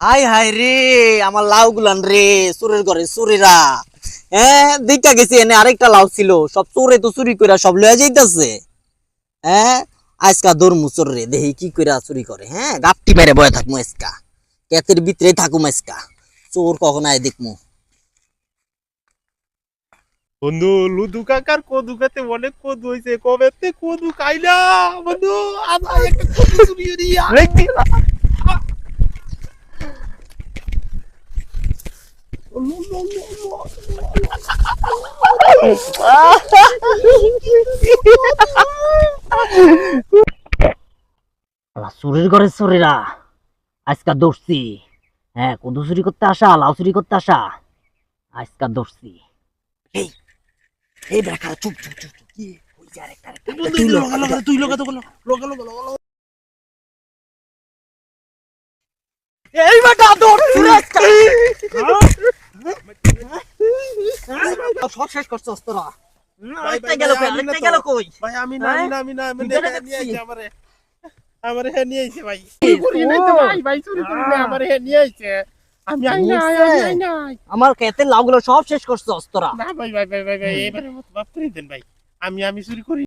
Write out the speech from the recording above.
High high রে আমার লাউ গুলান রে চোরের ঘরে চোরেরা। হ্যাঁ দেখা গেছি এনে আরেকটা লাউ ছিল। সব চোরে তো চুরি কইরা সব লয়ে যাইতাছে। হ্যাঁ আজকা দৌড়মু চোর রে দেখি কি কইরা চুরি করে। হ্যাঁ গাপটি মেরে বয়ে থাকমু আজকা। কেতের ভিতরে থাকুম আজকা। চোর কখন আয় দেখমু। বন্ধু লুদু কাকার কদু খেতে অনেক কদু হয়েছে কবে কদু খাইলা বন্ধু আমার একটা কদু চুরিয়ে চুরির ঘরে চোরেরা। আজকা দৌড়ছি হ্যাঁ কদু চুরি করতে আসা লাউ চুরি করতে আসা। আজকা দৌড়ছি এই এই বেটা চুপ চুপ চুপ চুপ। কি ওই যে আরেকটা আরেকটা তুই লগা, লগা, তুই লগা তো লগা, লগা, লগা, লগা, লগা। এই বেটা দৌড়ছি আজকা সব শেষ করছস তোরা গেল কই? গেল কই? ভাই আমি না আমি না আমি না আমি দুইজনে না, নিয়ে দেখছি। আইছে আমারে। আমারে নিয়ে আইছে ভাই। চুরি নাই তো ভাই ভাই চুরি করি নাই আমারে নিয়ে আইছে। আমি আই না আমি আই না আমার ক্ষেতের লাউগুলো সব শেষ করছস তোরা না ভাই ভাই ভাই ভাই ভাই এবারে মত বাপ করে দেন ভাই। আমি আমি চুরি করি